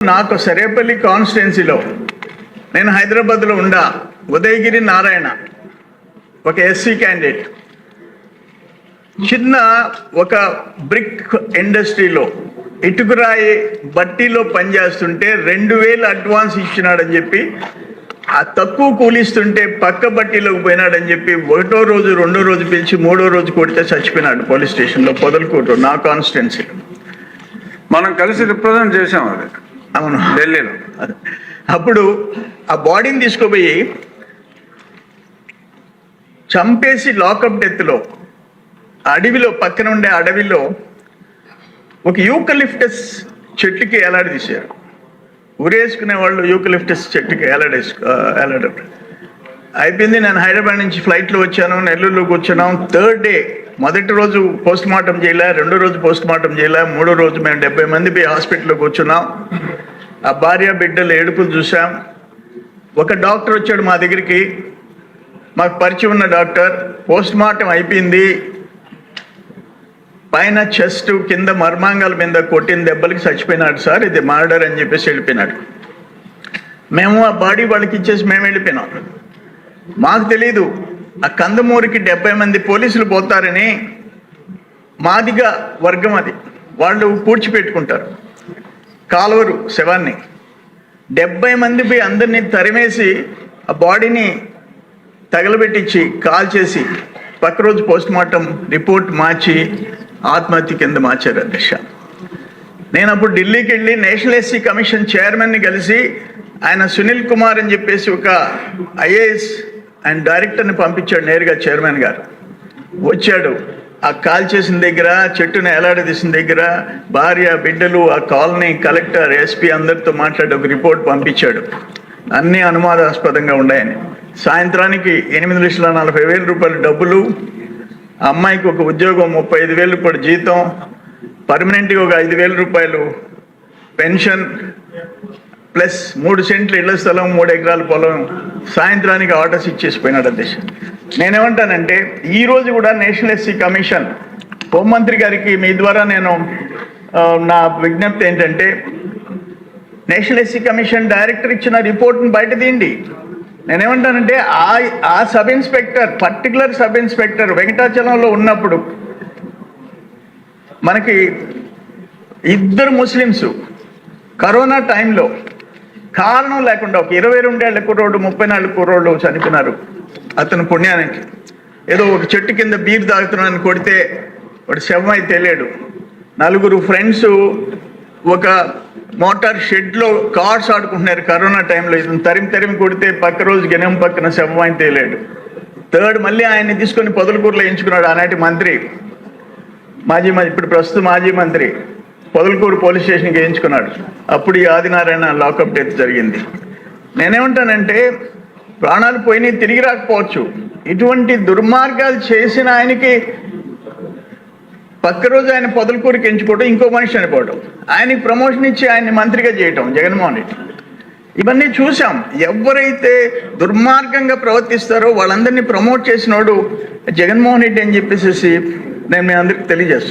నాకు సరేపల్లి కాన్స్టిట్యున్సీలో నేను హైదరాబాద్లో ఉండా ఉదయగిరి నారాయణ ఒక ఎస్సీ క్యాండిడేట్ చిన్న ఒక బ్రిక్ ఇండస్ట్రీలో ఇటుకురాయి బట్టీలో పనిచేస్తుంటే రెండు వేలు అడ్వాన్స్ ఇచ్చినాడని చెప్పి ఆ తక్కువ కూలిస్తుంటే పక్క బట్టీలోకి పోయినాడని చెప్పి ఒకటో రోజు రెండో రోజు పిలిచి మూడో రోజు కొడితే చచ్చిపోయినాడు పోలీస్ స్టేషన్లో పొదలకూరు నా కాన్స్టిట్యున్సీ మనం కలిసి రిప్రజెంట్ చేసాం అది. అవును. ఢిల్లీలో. అప్పుడు ఆ బాడీని తీసుకుపోయి చంపేసి లాకప్ డెత్లో అడవిలో పక్కన ఉండే అడవిలో ఒక యూకలిఫ్టస్ చెట్టుకి ఎలాడదీశారు ఉరేసుకునే వాళ్ళు యూకలిఫ్టస్ చెట్టుకి ఎలాడేసు ఎలాడ అయిపోయింది నేను హైదరాబాద్ నుంచి ఫ్లైట్లో వచ్చాను నెల్లూరులోకి వచ్చాను థర్డ్ డే మొదటి రోజు పోస్ట్ మార్టం చేయలే రెండో రోజు పోస్ట్ మార్టం చేయలే మూడో రోజు మేము డెబ్బై మంది పోయి హాస్పిటల్కి కూర్చున్నాం. ఆ భార్య బిడ్డలు ఏడుపులు చూసాం ఒక డాక్టర్ వచ్చాడు మా దగ్గరికి. మాకు పరిచయం ఉన్న డాక్టర్. పోస్ట్ మార్టం అయిపోయింది. పైన చెస్ట్ కింద మర్మాంగాల మీద కొట్టిన దెబ్బలకి చచ్చిపోయినాడు సార్. ఇది మర్డర్ అని చెప్పేసి వెళ్ళిపోయినాడు. మేము ఆ బాడీ వాళ్ళకి ఇచ్చేసి మేము వెళ్ళిపోయినాం. మాకు తెలీదు. ఆ కందమూరికి డెబ్బై మంది పోలీసులు పోతారని మాదిగా వర్గం అది. వాళ్ళు పూడ్చిపెట్టుకుంటారు కాలువరు శవాన్ని. డెబ్బై మంది పోయి అందరినీ తరిమేసి ఆ బాడీని తగలబెట్టించి కాల్ చేసి పక్క రోజు పోస్ట్ మార్టం రిపోర్ట్ మార్చి ఆత్మహత్య కింద మార్చారు అధ్యక్ష. నేను అప్పుడు ఢిల్లీకి వెళ్ళి నేషనల్ ఎస్సీ కమిషన్ చైర్మన్ని కలిసి ఆయన సునీల్ కుమార్ అని చెప్పేసి ఒక ఐఏఎస్ అండ్ డైరెక్టర్ని పంపించాడు నేరుగా చైర్మన్ గారు. వచ్చాడు. ఆ కాల్ చేసిన దగ్గర చెట్టును ఎలాడదీసిన దగ్గర భార్య బిడ్డలు ఆ కాలనీ కలెక్టర్ ఎస్పీ అందరితో మాట్లాడి ఒక రిపోర్ట్ పంపించాడు. అన్నీ అనుమానాస్పదంగా ఉన్నాయని. సాయంత్రానికి ఎనిమిది లక్షల నలభై వేల రూపాయల డబ్బులు ఆ అమ్మాయికి ఒక ఉద్యోగం ముప్పై ఐదు వేల రూపాయల జీతం పర్మనెంట్గా ఒక ఐదు వేల రూపాయలు పెన్షన్ ప్లస్ మూడు సెంట్లు ఇళ్ళ స్థలం మూడు ఎకరాల పొలం సాయంత్రానికి ఆర్డర్స్ ఇచ్చేసిపోయినాడు అధ్యక్ష నేనేమంటానంటే ఈరోజు కూడా నేషనల్ ఎస్సీ కమిషన్ హోంమంత్రి గారికి మీ ద్వారా నేను నా విజ్ఞప్తి ఏంటంటే నేషనల్ ఎస్సీ కమిషన్ డైరెక్టర్ ఇచ్చిన రిపోర్ట్ని బయట తీయండి. నేనేమంటానంటే ఆ ఆ sub inspector particular sub inspector వెంకటాచలంలో ఉన్నప్పుడు మనకి ఇద్దరు ముస్లిమ్స్ కరోనా టైంలో కారణం లేకుండా ఒక ఇరవై రెండేళ్ళ కుర్రోడు ముప్పై నాలుగు కుర్రోళ్ళు చనిపోయినారు. అతను పుణ్యానికి. ఏదో ఒక చెట్టు కింద బీర్ తాగుతున్నాను కొడితే వాడు శవం అయితే తెలియడు నలుగురు ఫ్రెండ్స్ ఒక మోటార్ షెడ్లో కార్స్ ఆడుకుంటున్నారు కరోనా టైంలో. ఇతను తరిమి తరిమి కొడితే పక్క రోజు గెనం పక్కన శవం అయితే తెలియడు థర్డ్ మళ్ళీ ఆయన్ని తీసుకొని పొదలకూరులో ఎంచుకున్నాడు ఆనాటి మంత్రి. మాజీ మంత్రి ఇప్పుడు ప్రస్తుత మాజీ మంత్రి. పొదలకూరు పోలీస్ స్టేషన్కి వేయించుకున్నాడు అప్పుడు ఈ ఆదినారాయణ లాకప్ డెత్ జరిగింది. నేనేమంటానంటే ప్రాణాలు పోయినాయి తిరిగి రాకపోవచ్చు. ఇటువంటి దుర్మార్గాలు చేసిన ఆయనకి పక్క రోజు ఆయన పొదలకూరికి ఎంచుకోవడం ఇంకో మనిషి చనిపోవడం ఆయనకి ప్రమోషన్ ఇచ్చి ఆయన్ని మంత్రిగా చేయటం జగన్మోహన్ రెడ్డి. ఇవన్నీ చూసాం ఎవరైతే దుర్మార్గంగా ప్రవర్తిస్తారో వాళ్ళందరినీ ప్రమోట్ చేసినోడు జగన్మోహన్ రెడ్డి అని చెప్పేసి నేను మీ అందరికి తెలియజేస్తాను